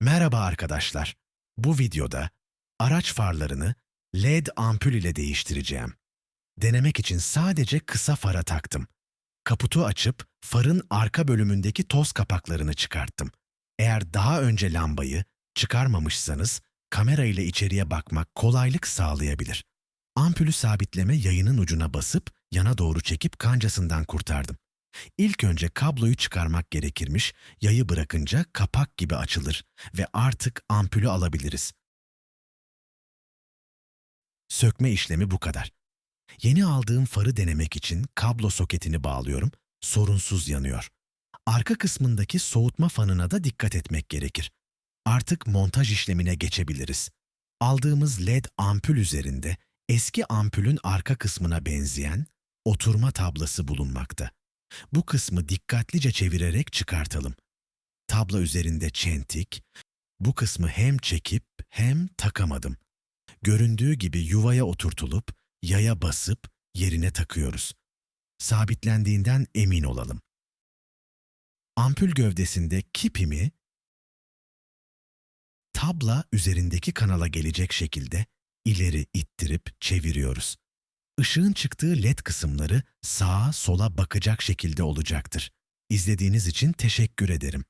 Merhaba arkadaşlar. Bu videoda araç farlarını LED ampul ile değiştireceğim. Denemek için sadece kısa fara taktım. Kaputu açıp farın arka bölümündeki toz kapaklarını çıkarttım. Eğer daha önce lambayı çıkarmamışsanız kamera ile içeriye bakmak kolaylık sağlayabilir. Ampulü sabitleme yayının ucuna basıp yana doğru çekip kancasından kurtardım. İlk önce kabloyu çıkarmak gerekirmiş, yayı bırakınca kapak gibi açılır ve artık ampulü alabiliriz. Sökme işlemi bu kadar. Yeni aldığım farı denemek için kablo soketini bağlıyorum, sorunsuz yanıyor. Arka kısmındaki soğutma fanına da dikkat etmek gerekir. Artık montaj işlemine geçebiliriz. Aldığımız LED ampul üzerinde eski ampulün arka kısmına benzeyen oturma tablası bulunmakta. Bu kısmı dikkatlice çevirerek çıkartalım. Tabla üzerinde çentik, bu kısmı hem çekip hem takamadım. Göründüğü gibi yuvaya oturtulup yaya basıp yerine takıyoruz. Sabitlendiğinden emin olalım. Ampul gövdesinde kipimi tabla üzerindeki kanala gelecek şekilde ileri ittirip çeviriyoruz. Işığın çıktığı led kısımları sağa sola bakacak şekilde olacaktır. İzlediğiniz için teşekkür ederim.